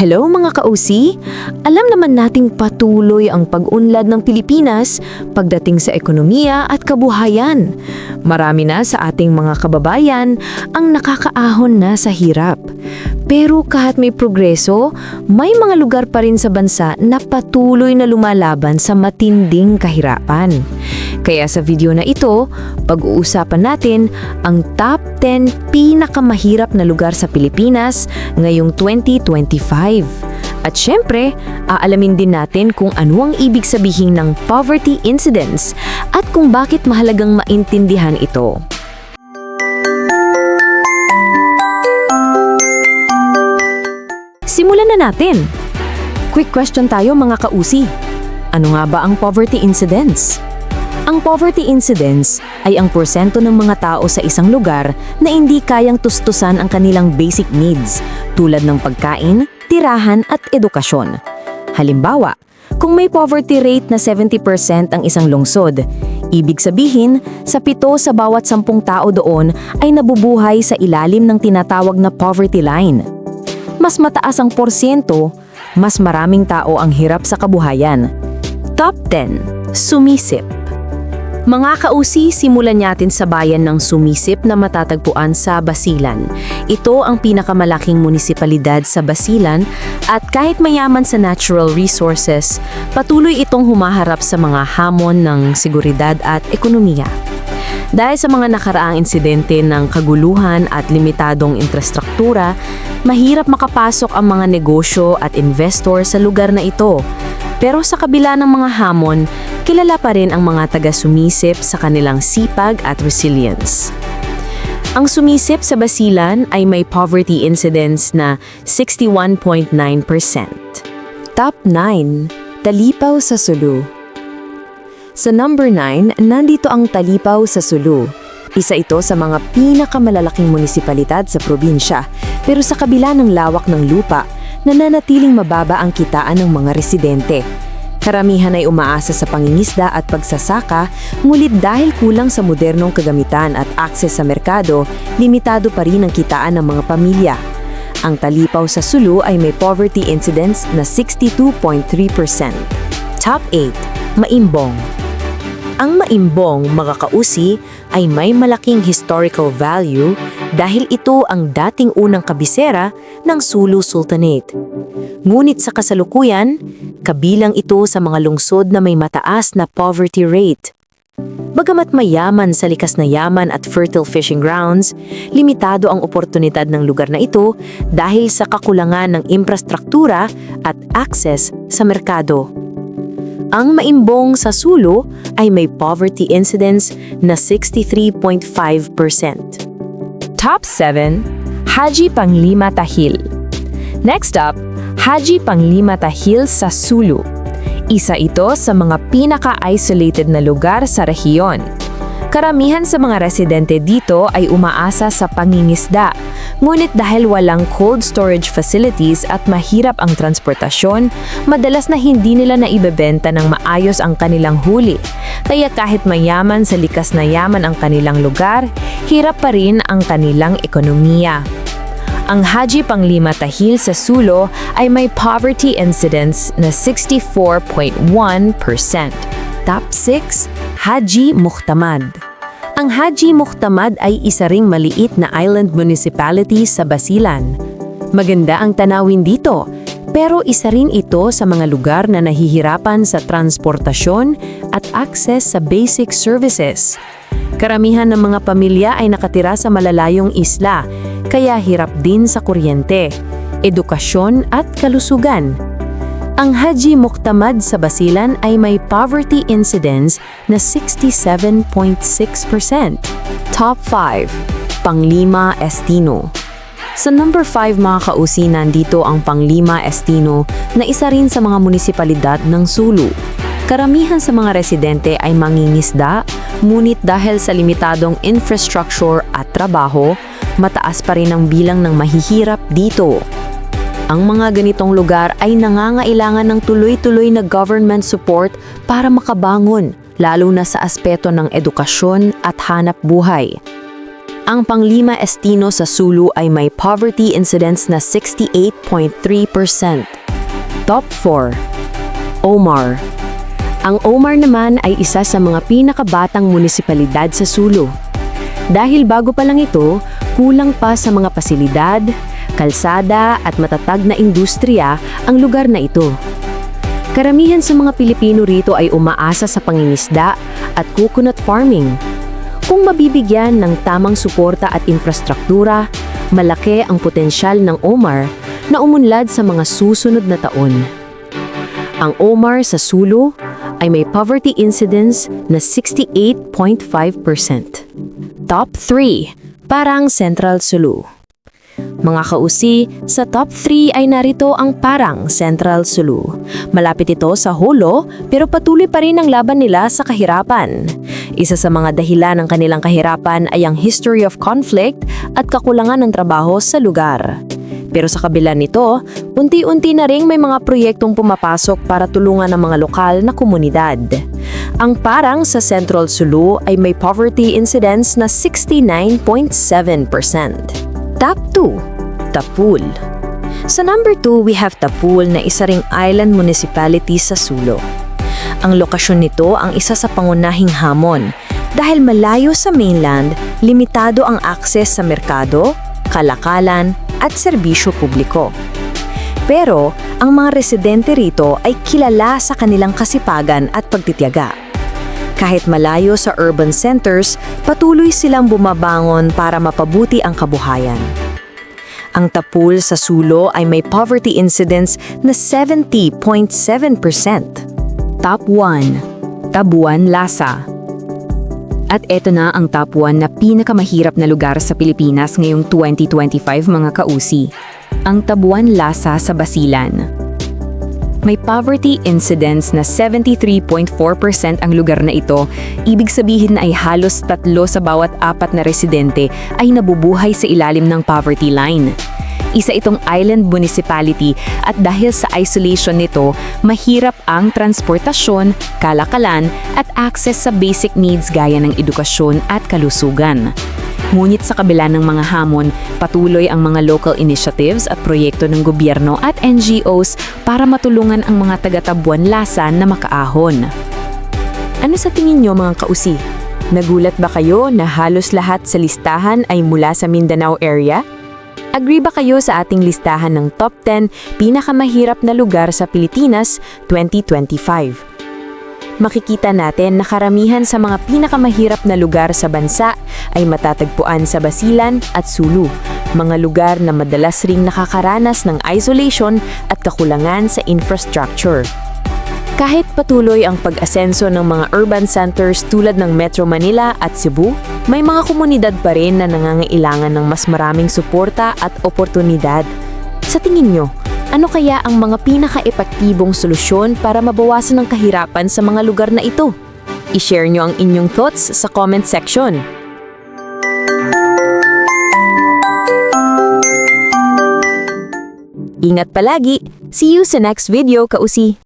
Hello mga kausi! Alam naman nating patuloy ang pag-unlad ng Pilipinas pagdating sa ekonomiya at kabuhayan. Marami na sa ating mga kababayan ang nakakaahon na sa hirap. Pero kahit may progreso, may mga lugar pa rin sa bansa na patuloy na lumalaban sa matinding kahirapan. Kaya sa video na ito, pag-uusapan natin ang top 10 pinakamahirap na lugar sa Pilipinas ngayong 2025. At syempre, aalamin din natin kung ano ang ibig sabihin ng poverty incidence at kung bakit mahalagang maintindihan ito. Simulan na natin. Quick question tayo mga kausi. Ano nga ba ang poverty incidence? Ang poverty incidence ay ang porsyento ng mga tao sa isang lugar na hindi kayang tustusan ang kanilang basic needs tulad ng pagkain, tirahan at edukasyon. Halimbawa, kung may poverty rate na 70% ang isang lungsod, ibig sabihin sa pito sa bawat sampung tao doon ay nabubuhay sa ilalim ng tinatawag na poverty line. Mas mataas ang porsyento, mas maraming tao ang hirap sa kabuhayan. Top 10. Sumisip mga kausi, simulan natin sa bayan ng Sumisip na matatagpuan sa Basilan. Ito ang pinakamalaking munisipalidad sa Basilan at kahit mayaman sa natural resources, patuloy itong humaharap sa mga hamon ng seguridad at ekonomiya. Dahil sa mga nakaraang insidente ng kaguluhan at limitadong infrastruktura, mahirap makapasok ang mga negosyo at investor sa lugar na ito. Pero sa kabila ng mga hamon, kilala pa rin ang mga taga-sumisip sa kanilang sipag at resilience. Ang sumisip sa Basilan ay may poverty incidence na 61.9%. Top 9. Talipaw sa Sulu Sa number 9, nandito ang Talipaw sa Sulu. Isa ito sa mga pinakamalalaking munisipalidad sa probinsya, pero sa kabila ng lawak ng lupa, nananatiling mababa ang kitaan ng mga residente. Karamihan ay umaasa sa pangingisda at pagsasaka, ngulit dahil kulang sa modernong kagamitan at akses sa merkado, limitado pa rin ang kitaan ng mga pamilya. Ang talipaw sa Sulu ay may poverty incidence na 62.3%. Top 8. Maimbong Ang maimbong, mga kausi, ay may malaking historical value dahil ito ang dating unang kabisera ng Sulu Sultanate. Ngunit sa kasalukuyan, kabilang ito sa mga lungsod na may mataas na poverty rate. Bagamat mayaman sa likas na yaman at fertile fishing grounds, limitado ang oportunidad ng lugar na ito dahil sa kakulangan ng infrastruktura at access sa merkado. Ang maimbong sa Sulu ay may poverty incidence na 63.5%. Top 7. Haji Panglima Tahil Next up, Haji Panglimata Hills sa Sulu. Isa ito sa mga pinaka-isolated na lugar sa rehiyon. Karamihan sa mga residente dito ay umaasa sa pangingisda, ngunit dahil walang cold storage facilities at mahirap ang transportasyon, madalas na hindi nila naibebenta ng maayos ang kanilang huli. Kaya kahit mayaman sa likas na yaman ang kanilang lugar, hirap pa rin ang kanilang ekonomiya. Ang Haji Panglima Tahil sa Sulo ay may poverty incidence na 64.1%. Top 6, Haji Muhtamad. Ang Haji Muhtamad ay isa ring maliit na island municipality sa Basilan. Maganda ang tanawin dito, pero isa rin ito sa mga lugar na nahihirapan sa transportasyon at access sa basic services. Karamihan ng mga pamilya ay nakatira sa malalayong isla, kaya hirap din sa kuryente, edukasyon at kalusugan. Ang Haji Muktamad sa Basilan ay may poverty incidence na 67.6%. Top 5. Panglima Estino Sa number 5 mga kausi nandito ang Panglima Estino na isa rin sa mga munisipalidad ng Sulu. Karamihan sa mga residente ay mangingisda, ngunit dahil sa limitadong infrastructure at trabaho, mataas pa rin ang bilang ng mahihirap dito. Ang mga ganitong lugar ay nangangailangan ng tuloy-tuloy na government support para makabangon, lalo na sa aspeto ng edukasyon at hanap buhay. Ang panglima estino sa Sulu ay may poverty incidence na 68.3%. Top 4. Omar. Ang Omar naman ay isa sa mga pinakabatang munisipalidad sa Sulu. Dahil bago pa lang ito, kulang pa sa mga pasilidad, kalsada at matatag na industriya ang lugar na ito. Karamihan sa mga Pilipino rito ay umaasa sa pangingisda at coconut farming. Kung mabibigyan ng tamang suporta at infrastruktura, malaki ang potensyal ng Omar na umunlad sa mga susunod na taon. Ang Omar sa Sulu ay may poverty incidence na 68.5%. Top 3, Parang Central Sulu. Mga kausi, sa top 3 ay narito ang Parang Central Sulu. Malapit ito sa Holo pero patuloy pa rin ang laban nila sa kahirapan. Isa sa mga dahilan ng kanilang kahirapan ay ang history of conflict at kakulangan ng trabaho sa lugar. Pero sa kabila nito, unti-unti na ring may mga proyektong pumapasok para tulungan ang mga lokal na komunidad. Ang parang sa Central Sulu ay may poverty incidence na 69.7%. Top 2, Tapul. Sa number 2, we have Tapul na isa ring island municipality sa Sulo. Ang lokasyon nito ang isa sa pangunahing hamon dahil malayo sa mainland, limitado ang akses sa merkado, kalakalan at serbisyo publiko. Pero ang mga residente rito ay kilala sa kanilang kasipagan at pagtitiyaga. Kahit malayo sa urban centers, patuloy silang bumabangon para mapabuti ang kabuhayan. Ang tapul sa Sulo ay may poverty incidence na 70.7%. Top 1. Tabuan Lasa At eto na ang top 1 na pinakamahirap na lugar sa Pilipinas ngayong 2025 mga kausi. Ang Tabuan Lasa sa Basilan. May poverty incidence na 73.4% ang lugar na ito. Ibig sabihin na ay halos tatlo sa bawat apat na residente ay nabubuhay sa ilalim ng poverty line. Isa itong island municipality at dahil sa isolation nito, mahirap ang transportasyon, kalakalan at access sa basic needs gaya ng edukasyon at kalusugan. Ngunit sa kabila ng mga hamon, patuloy ang mga local initiatives at proyekto ng gobyerno at NGOs para matulungan ang mga taga-Tabuan Lasan na makaahon. Ano sa tingin nyo mga kausi? Nagulat ba kayo na halos lahat sa listahan ay mula sa Mindanao area? Agree ba kayo sa ating listahan ng top 10 pinakamahirap na lugar sa Pilipinas 2025? Makikita natin na karamihan sa mga pinakamahirap na lugar sa bansa ay matatagpuan sa Basilan at Sulu, mga lugar na madalas ring nakakaranas ng isolation at kakulangan sa infrastructure. Kahit patuloy ang pag-asenso ng mga urban centers tulad ng Metro Manila at Cebu, may mga komunidad pa rin na nangangailangan ng mas maraming suporta at oportunidad. Sa tingin nyo, ano kaya ang mga pinaka-epektibong solusyon para mabawasan ang kahirapan sa mga lugar na ito? I-share nyo ang inyong thoughts sa comment section. Ingat palagi! See you sa next video, kausi!